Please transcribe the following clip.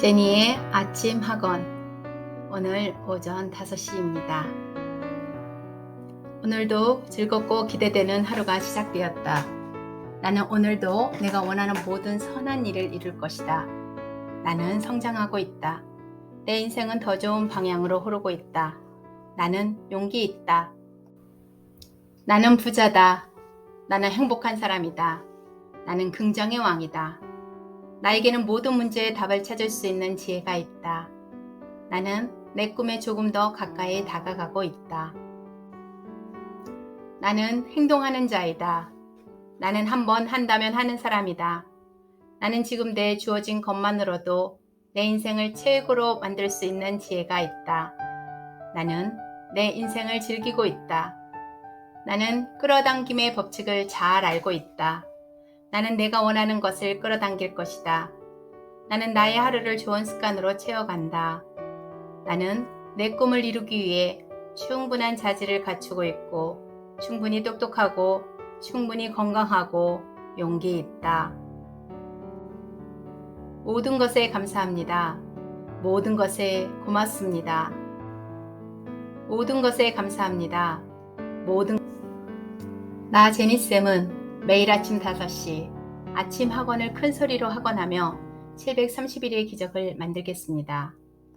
제니의 아침 학원 오늘 오전 5시입니다. 오늘도 즐겁고 기대되는 하루가 시작되었다. 나는 오늘도 내가 원하는 모든 선한 일을 이룰 것이다. 나는 성장하고 있다. 내 인생은 더 좋은 방향으로 흐르고 있다. 나는 용기 있다. 나는 부자다. 나는 행복한 사람이다. 나는 긍정의 왕이다. 나에게는 모든 문제의 답을 찾을 수 있는 지혜가 있다. 나는 내 꿈에 조금 더 가까이 다가가고 있다. 나는 행동하는 자이다. 나는 한번 한다면 하는 사람이다. 나는 지금 내 주어진 것만으로도 내 인생을 최고로 만들 수 있는 지혜가 있다. 나는 내 인생을 즐기고 있다. 나는 끌어당김의 법칙을 잘 알고 있다. 나는 내가 원하는 것을 끌어당길 것이다. 나는 나의 하루를 좋은 습관으로 채워간다. 나는 내 꿈을 이루기 위해 충분한 자질을 갖추고 있고, 충분히 똑똑하고, 충분히 건강하고, 용기 있다. 모든 것에 감사합니다. 모든 것에 고맙습니다. 모든 것에 감사합니다. 모든 나 제니쌤은 매일 아침 5시 아침 학원을 큰 소리로 학원하며 731일의 기적을 만들겠습니다.